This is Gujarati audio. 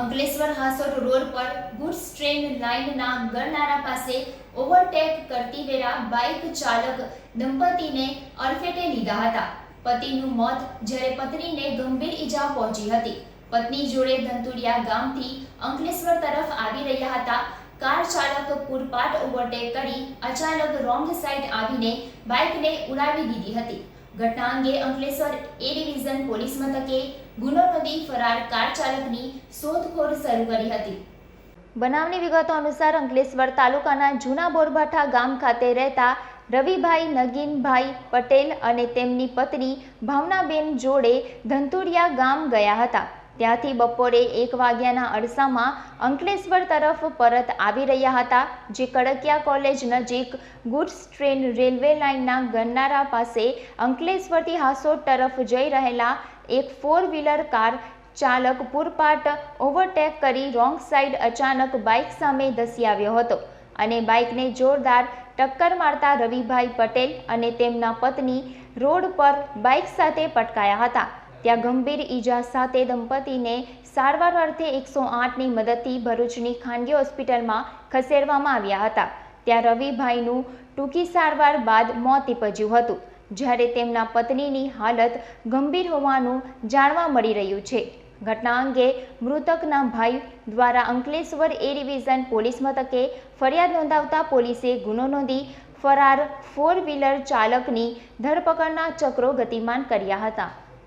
અંકલેશ્વર હાસોટ રોડ પર ગુડ્સ ટ્રેન લાઇનના ગરનારા પાસે ઓવરટેક કરતી વેળા બાઇક ચાલક દંપતીને અડફેટે લીધા હતા. પતિનું મોત જ્યારે પત્નીને ગંભીર ઈજા પહોંચી હતી. પત્ની જોડે ધંતુરિયા ગામથી અંકલેશ્વર તરફ આવી રહ્યા હતા. કાર ચાલક પૂરપાટ ઓવરટેક કરી અચાનક રોંગ સાઈડ આવીને બાઇકને ઉડાવી દીધી હતી. ઘટના અંગે અંકલેશ્વર એ ડિવિઝન પોલીસ મથકે ગુનો નોંધી ફરાર કાર ચાલકની શોધખોળ શરૂ કરી હતી. બનાવની વિગતો અનુસાર અંકલેશ્વર તાલુકાના જૂના બોરભાઠા ગામ ખાતે રહેતા રવિભાઈ નગીનભાઈ પટેલ અને તેમની પત્ની ભાવનાબેન જોડે ધંતુરિયા ગામ ગયા હતા. ત્યાંથી બપોરે એક વાગ્યાના અરસામાં અંકલેશ્વર તરફ પરત આવી રહ્યા હતા, જે કડકિયા કોલેજ નજીક ગુડ્સ ટ્રેન રેલવે લાઇનના ગન્નારા પાસે અંકલેશ્વરથી હાસોટ તરફ જઈ રહેલા એક ફોર વ્હીલર કાર ચાલક પૂરપાટ ઓવરટેક કરી રોંગ સાઈડ અચાનક બાઇક સામે ધસી આવ્યો હતો અને બાઇકને જોરદાર ટક્કર મારતા રવિભાઈ પટેલ અને તેમના પત્ની રોડ પર બાઇક સાથે પટકાયા હતા. ત્યાં ગંભીર ઈજા સાથે દંપતીને સારવાર અર્થે એકસો આઠની મદદથી ભરૂચની ખાનગી હોસ્પિટલમાં ખસેડવામાં આવ્યા હતા. ત્યાં રવિભાઈનું ટૂંકી સારવાર બાદ મોત નીપજ્યું હતું, જ્યારે તેમના પત્નીની હાલત ગંભીર હોવાનું જાણવા મળી રહ્યું છે. ઘટના અંગે મૃતકના ભાઈ દ્વારા અંકલેશ્વર એ ડિવિઝન પોલીસ મથકે ફરિયાદ નોંધાવતા પોલીસે ગુનો નોંધી ફરાર ફોર વ્હીલર ચાલકની ધરપકડના ચક્રો ગતિમાન કર્યા હતા.